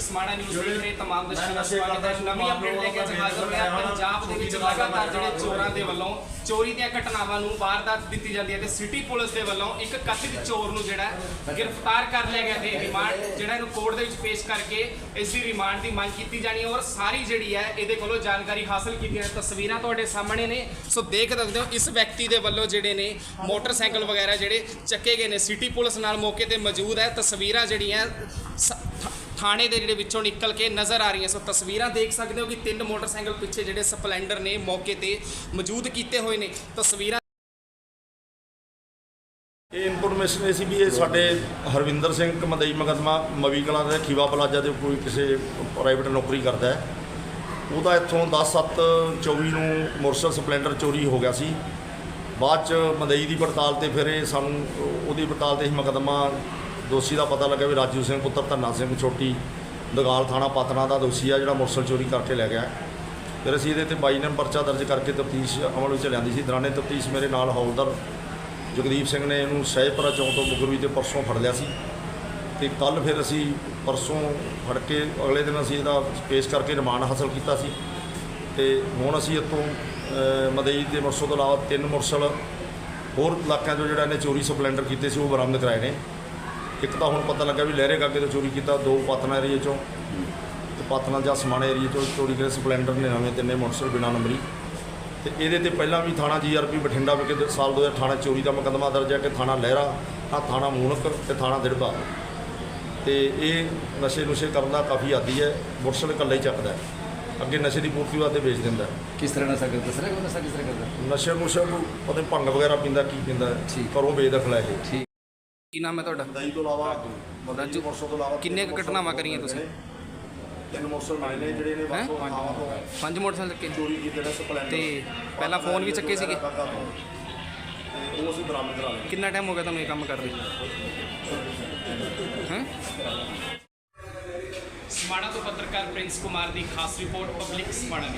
Public Samana news ਦੇਖ ਰਹੇ ਤਮਾਮ ਦਰਸ਼ਕਾਂ ਦਾ ਸਵਾਗਤ ਹੈ। ਨਵੀਂ ਅਪਡੇਟ ਲੈ ਕੇ ਅੱਜ ਹਾਜ਼ਰ ਹੋਇਆ ਪੰਜਾਬ ਦੇ ਵਿੱਚ ਲਗਾਤਾਰ ਜਿਹੜੇ ਚੋਰਾਂ ਦੇ ਵੱਲੋਂ ਚੋਰੀ ਦੀਆਂ ਘਟਨਾਵਾਂ ਨੂੰ ਵਾਰਦਾਤ ਦਿੱਤੀ ਜਾਂਦੀ ਹੈ ਤੇ ਸਿਟੀ ਪੁਲਿਸ ਦੇ ਵੱਲੋਂ ਇੱਕ ਕਥਿਤ ਚੋਰ ਨੂੰ ਜਿਹੜਾ ਗ੍ਰਿਫਤਾਰ ਕਰ ਲਿਆ ਗਿਆ ਤੇ ਰਿਮਾਂਡ ਜਿਹੜਾ ਇਹਨੂੰ ਕੋਰਟ ਦੇ ਵਿੱਚ ਪੇਸ਼ ਕਰਕੇ ਇਸ ਦੀ ਰਿਮਾਂਡ ਦੀ ਮੰਗ ਕੀਤੀ ਜਾਣੀ ਹੈ ਔਰ ਸਾਰੀ ਜਿਹੜੀ ਹੈ ਇਹਦੇ ਕੋਲੋਂ ਜਾਣਕਾਰੀ ਹਾਸਲ ਕੀਤੀਆਂ ਤਸਵੀਰਾਂ ਤੁਹਾਡੇ ਸਾਹਮਣੇ ਨੇ। ਸੋ ਦੇਖ ਸਕਦੇ ਹੋ ਇਸ ਵਿਅਕਤੀ ਦੇ ਵੱਲੋਂ ਜਿਹੜੇ ਨੇ ਮੋਟਰਸਾਈਕਲ ਵਗੈਰਾ ਜਿਹੜੇ ਚੱਕੇ ਗਏ ਨੇ। ਸਿਟੀ ਪੁਲਿਸ ਨਾਲ ਮੌਕੇ ਤੇ ਮੌਜੂਦ ਹੈ। ਤਸਵੀਰਾਂ ਜਿਹੜੀਆਂ ਥਾਣੇ ਦੇ ਜਿਹੜੇ ਵਿੱਚੋਂ ਨਿਕਲ ਕੇ ਨਜ਼ਰ ਆ ਰਹੀਆਂ ਸੋ ਤਸਵੀਰਾਂ ਦੇਖ ਸਕਦੇ ਹੋ ਕਿ ਤਿੰਨ ਮੋਟਰਸਾਈਕਲ ਪਿੱਛੇ ਜਿਹੜੇ ਸਪਲੈਂਡਰ ਨੇ ਮੌਕੇ ਤੇ ਮੌਜੂਦ ਕੀਤੇ ਹੋਏ ਨੇ। ਤਸਵੀਰਾਂ ਇਹ ਇਨਫੋਰਮੇਸ਼ਨ ਇਹ ਸੀ ਵੀ ਇਹ ਸਾਡੇ ਹਰਵਿੰਦਰ ਸਿੰਘ ਮਦਈ ਮੁਕੱਦਮਾ ਮਵੀ ਕਲਾਂ ਦੇ ਖੀਵਾ ਪਲਾਜ਼ਾ ਦੇ ਕੋਈ ਕਿਸੇ ਪ੍ਰਾਈਵੇਟ ਨੌਕਰੀ ਕਰਦਾ ਹੈ। ਉਹਦਾ ਇੱਥੋਂ 10/7/24 ਨੂੰ ਮੋਟਰਸਾਈਕਲ ਸਪਲੈਂਡਰ ਚੋਰੀ ਹੋ ਗਿਆ ਸੀ। ਬਾਅਦ ਚ ਮਦਈ ਦੀ ਪੜਤਾਲ ਤੇ ਫਿਰ ਇਹ ਸਾਨੂੰ ਉਹਦੀ ਪੜਤਾਲ ਤੇ ਹੀ ਮੁਕੱਦਮਾ ਦੋਸ਼ੀ ਦਾ ਪਤਾ ਲੱਗਾ ਵੀ ਰਾਜੂ ਸਿੰਘ ਪੁੱਤਰ ਧੰਨਾ ਸਿੰਘ ਛੋਟੀ ਦਗਾਲ ਥਾਣਾ ਪਤਨਾ ਦਾ ਦੋਸ਼ੀ ਆ ਜਿਹੜਾ ਮੋਟਰਸਾਈਕਲ ਚੋਰੀ ਕਰਕੇ ਲੈ ਗਿਆ। ਫਿਰ ਅਸੀਂ ਇਹਦੇ ਤੇ 22 ਨੰਬਰ ਪਰਚਾ ਦਰਜ ਕਰਕੇ ਤਫਤੀਸ਼ ਅਮਲ ਵਿੱਚ ਲਿਆਂਦੀ ਸੀ। ਦੌਰਾਨੇ ਤਫਤੀਸ਼ ਮੇਰੇ ਨਾਲ ਹੌਲਦਾਰ ਜਗਦੀਪ ਸਿੰਘ ਨੇ ਇਹਨੂੰ ਸਹਿਜਪੁਰਾ ਚੌਂਕ ਤੋਂ ਮੁਗਰਵੀ ਤੇ ਪਰਸੋਂ ਫੜ ਲਿਆ ਸੀ। ਤੇ ਕੱਲ ਫਿਰ ਅਸੀਂ ਪਰਸੋਂ ਫੜ ਕੇ ਅਗਲੇ ਦਿਨ ਅਸੀਂ ਇਹਦਾ ਪੇਸ਼ ਕਰਕੇ ਰਿਮਾਂਡ ਹਾਸਲ ਕੀਤਾ ਸੀ। ਤੇ ਹੁਣ ਅਸੀਂ ਇੱਥੋਂ ਅ, ਮਦਈ ਦੇ ਮੋਟਰਸਾਈਕਲ ਤੋਂ ਇਲਾਵਾ ਤਿੰਨ ਮੋਟਰਸਾਈਕਲ ਹੋਰ ਇਲਾਕਿਆਂ ਤੋਂ ਜਿਹੜਾ ਇਹਨੇ ਚੋਰੀ ਸਪਲੈਂਡਰ ਕੀਤੇ ਸੀ ਉਹ ਬਰਾਮਦ ਕਰਾਏ ਨੇ। ਇੱਕ ਤਾਂ ਹੁਣ ਪਤਾ ਲੱਗਾ ਵੀ ਲਹਿਰੇ ਕਾਗੇ ਤੋਂ ਚੋਰੀ ਕੀਤਾ ਦੋ ਪਾਤਨਾ ਏਰੀਏ ਚੋਂ। ਤੇ ਪਾਤਨਾ ਜਾਂ ਸਮਾਣੇ ਏਰੀਏ ਚੋਂ ਚੋਰੀ ਕਰੇ ਸਪਲੈਂਡਰ ਨੇ ਨਵੇਂ ਤਿੰਨੇ ਮੋਟਰਸਾਈਕਲ ਬਿਨਾਂ ਨੰਬਰੀ। ਤੇ ਇਹਦੇ ਤੇ ਪਹਿਲਾਂ ਵੀ ਥਾਣਾ ਜੀਆਰਪੀ ਬਠਿੰਡਾ ਵਿਖੇ ਸਾਲ 2018 ਚੋਰੀ ਦਾ ਮੁਕੱਦਮਾ ਦਰਜ ਹੈ ਕਿ ਥਾਣਾ ਲਹਿਰਾ ਆ ਥਾਣਾ ਮੂਨਕ ਤੇ ਥਾਣਾ ਦਿੜਬਾ। ਤੇ ਇਹ ਨਸ਼ੇ ਨੁਸ਼ੇ ਕਰਨ ਦਾ ਕਾਫੀ ਆਦੀ ਹੈ ਮੋਟਰਸਾਈਕਲ ਇਕੱਲਾ ਹੀ ਚੱਕਦਾ ਹੈ। ਅੱਗੇ ਨਸ਼ੇ ਦੀ ਪੂਰਤੀ ਵਾਸਤੇ ਵੇਚ ਦਿੰਦਾ। ਕਿਸ ਤਰ੍ਹਾਂ ਨਸ਼ਾ ਕਰਦਾ? ਸਰ ਉਹ ਨਸ਼ਾ ਕਿਸ ਤਰ੍ਹਾਂ ਕਰਦਾ? ਨਸ਼ੇ ਨੁਸ਼ੇ ਨੂੰ ਪਤਾ ਨਹੀਂ ਭੰਗ ਵਗੈਰਾ ਪੀਂਦਾ ਕੀ ਪੀਂਦਾ ਹੈ। ਠੀਕ। ਪਰ ਉਹ ਬੇਦਖਲ ਹੈ ਇਹ। ਠੀਕ। ਕੀ ਨਾਮ ਹੈ ਤੁਹਾਡਾ? ਦਹੀਂ ਤੋਂ ਇਲਾਵਾ ਰਾਜੂ, ਮੋਟਰਸਾਈਕਲ ਤੋਂ ਇਲਾਵਾ ਕਿੰਨੇ ਕੁ ਘਟਨਾਵਾਂ ਕਰੀਆਂ ਤੁਸੀਂ? ਤਿੰਨ ਮੋਟਰਸਾਈਕਲ ਆਏ ਨੇ ਜਿਹੜੇ ਨੇ ਥਾਵਾਂ ਤੋਂ ਪੰਜ ਮੋਟਰਸਾਈਕਲ ਚੱਕੇ? ਚੋਰੀ ਕੀਤੇ ਨੇ ਸਪਲੈਂਡਰ ਤੇ ਪਹਿਲਾਂ ਫੋਨ ਵੀ ਚੱਕੇ ਸੀਗੇ? ਤੇ। ਉਹ ਅਸੀਂ ਬਰਾਮਦ ਕਰਾ ਲਏ। ਕਿੰਨਾ ਟਾਈਮ ਹੋ ਗਿਆ ਤੁਹਾਨੂੰ ਇਹ ਕੰਮ ਕਰਦੇ ਹੈਂ? ਸਮਾਣਾ ਤੋਂ ਪੱਤਰਕਾਰ ਪ੍ਰਿੰਸ ਕੁਮਾਰ ਦੀ ਖਾਸ ਰਿਪੋਰਟ ਪਬਲਿਕ ਸਮਾਣਾ